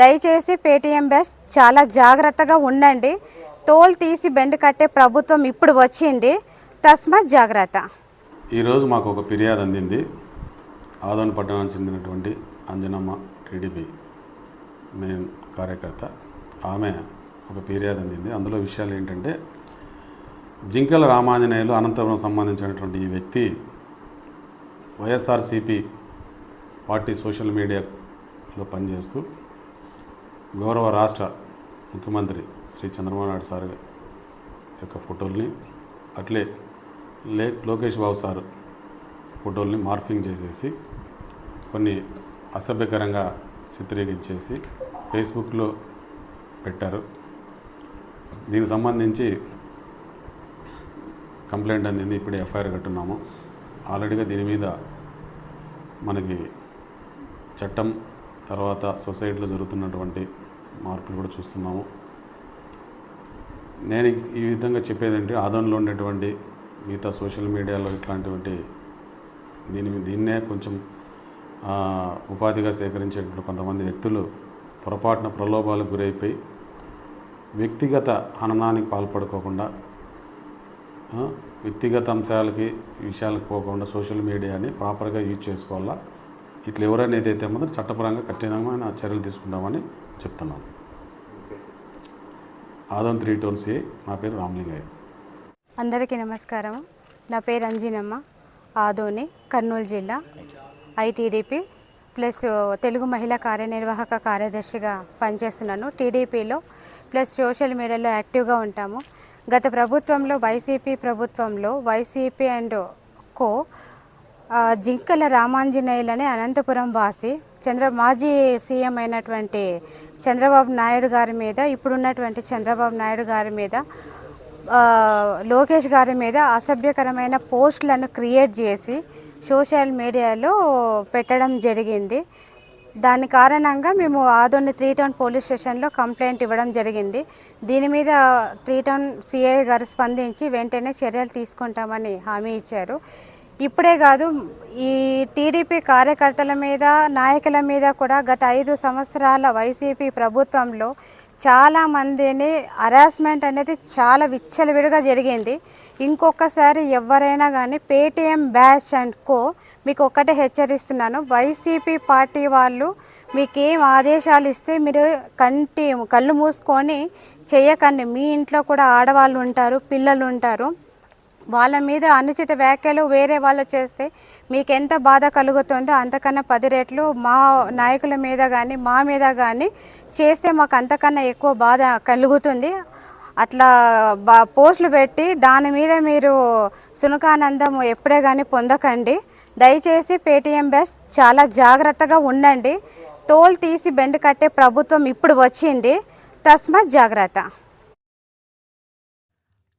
దయచేసి Paytm bash చాలా జాగ్రత్తగా ఉండండి. తోలు తీసి బెండ్ కట్టే ప్రభుత్వం ఇప్పుడు వచ్చింది. తస్మత్ జాగ్రత్త. ఈరోజు మాకు ఒక ఫిర్యాదు అందింది. ఆదోన్ పట్టణానికి చెందినటువంటి అంజనమ్మ టీడీపీ మెయిన్ కార్యకర్త. ఆమె ఒక ఫిర్యాదు అందింది. అందులో విషయాలు ఏంటంటే జింకల రామాంజనేయులు అనంతపురం సంబంధించినటువంటి ఈ వ్యక్తి వైఎస్ఆర్సిపి పార్టీ సోషల్ మీడియాలో పనిచేస్తూ గౌరవ రాష్ట్ర ముఖ్యమంత్రి శ్రీ చంద్రబాబు నాయుడు సార్ యొక్క ఫోటోల్ని అట్లే లే లోకేష్ బాబు సార్ ఫోటోల్ని మార్ఫింగ్ చేసేసి కొన్ని అసభ్యకరంగా చిత్రీకరించేసి ఫేస్బుక్లో పెట్టారు. దీనికి సంబంధించి కంప్లైంట్ అందింది ఇప్పుడే ఎఫ్ఐఆర్ కట్టున్నాము. ఆల్రెడీగా దీని మీద మనకి చట్టం తర్వాత సొసైటీలో జరుగుతున్నటువంటి మార్పులు కూడా చూస్తున్నాము. నేను ఈ విధంగా చెప్పేదంటే ఆదంలో ఉండేటువంటి మిగతా సోషల్ మీడియాలో ఇట్లాంటివంటి దీని దీన్నే కొంచెం ఉపాధిగా సేకరించేటువంటి కొంతమంది వ్యక్తులు పొరపాటున ప్రలోభాలకు గురైపోయి వ్యక్తిగత హననానికి పాల్పడుకోకుండా వ్యక్తిగత అంశాలకి విషయాలకు పోకుండా సోషల్ మీడియాని ప్రాపర్గా యూజ్ చేసుకోవాలా? ఇట్లా ఎవరైనా ఏదైతే మాత్రం చట్టపరంగా కఠినమైన చర్యలు తీసుకుంటామని చెప్తున్నాను. ఆదం త్రీ టోన్ సి నా పేరు రామలింగయ్య. అందరికీ నమస్కారం. నా పేరు అంజినమ్మ. ఆదోని కర్నూలు జిల్లా. ఐటీడీపీ ప్లస్ తెలుగు మహిళా కార్యనిర్వాహక కార్యదర్శిగా పనిచేస్తున్నాను. టీడీపీలో ప్లస్ సోషల్ మీడియాలో యాక్టివ్గా ఉంటాము. గత ప్రభుత్వంలో వైసీపీ ప్రభుత్వంలో వైసీపీ అండ్ కో జింకల రామాంజనేయులని అనంతపురం వాసి చంద్ర మాజీ సీఎం అయినటువంటి చంద్రబాబు నాయుడు గారి మీద ఇప్పుడున్నటువంటి చంద్రబాబు నాయుడు గారి మీద లోకేష్ గారి మీద అసభ్యకరమైన పోస్టులను క్రియేట్ చేసి సోషల్ మీడియాలో పెట్టడం జరిగింది. దాని కారణంగా మేము ఆదోని త్రీ టౌన్ పోలీస్ స్టేషన్లో కంప్లైంట్ ఇవ్వడం జరిగింది. దీని మీద త్రీ టౌన్ సిఐ గారు స్పందించి వెంటనే చర్యలు తీసుకుంటామని హామీ ఇచ్చారు. ఇప్పుడే కాదు ఈ టీడీపీ కార్యకర్తల మీద నాయకుల మీద కూడా గత ఐదు సంవత్సరాల వైసీపీ ప్రభుత్వంలో చాలా మందిని హరాస్మెంట్ అనేది చాలా విచ్చలవిడిగా జరిగింది. ఇంకొకసారి ఎవరైనా కానీ పేటీఎం బ్యాచ్ అండ్ కో మీకు ఒక్కటే హెచ్చరిస్తున్నాను. వైసీపీ పార్టీ వాళ్ళు మీకేం ఆదేశాలు ఇస్తే మీరు కంటి కళ్ళు మూసుకొని చేయకండి. మీ ఇంట్లో కూడా ఆడవాళ్ళు ఉంటారు పిల్లలు ఉంటారు. వాళ్ళ మీద అనుచిత వ్యాఖ్యలు వేరే వాళ్ళు చేస్తే మీకు ఎంత బాధ కలుగుతుందో అంతకన్నా పది రెట్లు మా నాయకుల మీద కానీ మా మీద కానీ చేస్తే మాకు అంతకన్నా ఎక్కువ బాధ కలుగుతుంది. అట్లా బా పోస్టులు పెట్టి దాని మీద మీరు సునకానందం ఎప్పుడే కానీ పొందకండి. దయచేసి పేటీఎం బ్యాష్ చాలా జాగ్రత్తగా ఉండండి. తోలు తీసి బెండ్ కట్టే ప్రభుత్వం ఇప్పుడు వచ్చింది. తస్మత్ జాగ్రత్త.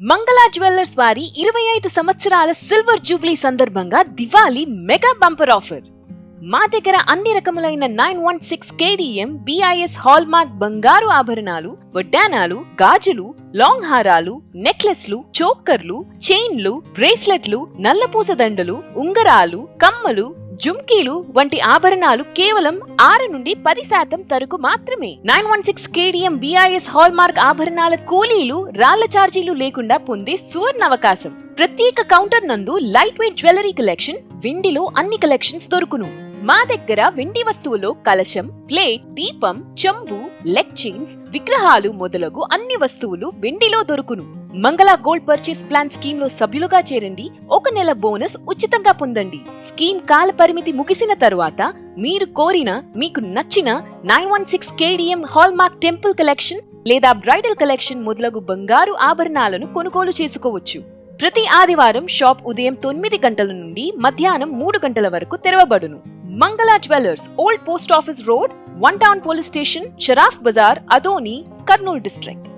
Mangala jewellers వారి ఇరవై ఐదు సంవత్సరాల సిల్వర్ జూబ్లీ సందర్భంగా దివాళీ మెగా బంపర్ ఆఫర్. మా దగ్గర అన్ని రకములైన nine one six KDM BIS hall mark బంగారు ఆభరణాలు వడ్డానాలు గాజులు లాంగ్ హారాలు నెక్లెస్లు చోక్కర్లు చైన్లు బ్రేస్లెట్లు నల్లపూస దండలు ఉంగరాలు కమ్మలు జుమ్కీలు వంటి ఆభరణాలు కేవలం ఆరు నుండి పది శాతం తరకు మాత్రమే. Nine one six KDM BIS hall mark ఆభరణాల కూలీలు రాళ్ళ ఛార్జీలు లేకుండా పొందే సువర్ణ అవకాశం ప్రత్యేక కౌంటర్ నందు లైట్ వెయిట్ జ్యువెలరీ కలెక్షన్ వెండిలో అన్ని కలెక్షన్స్ దొరుకును. మా దగ్గర వెండి వస్తువులో కలశం ప్లేట్ దీపం చెంబు లెగ్ చైన్స్ విగ్రహాలు మొదలగు అన్ని వస్తువులు వెండిలో దొరుకును. మంగళ గోల్డ్ పర్చేస్ ప్లాన్ స్కీమ్లో సభ్యులుగా చేరండి. ఒక నెల బోనస్ ఉచితంగా పొందండి. స్కీమ్ కాల పరిమితి ముగిసిన తరువాత మీరు కోరిన మీకు నచ్చిన nine one six KDM hallmark temple collection లేదా బ్రైడల్ కలెక్షన్ మొదలగు బంగారు ఆభరణాలను కొనుగోలు చేసుకోవచ్చు. ప్రతి ఆదివారం షాప్ ఉదయం తొమ్మిది గంటల నుండి మధ్యాహ్నం మూడు గంటల వరకు తెరవబడును. Mangala jewellers old post office road one town police station Sharaf Bazar Adoni Kurnool district.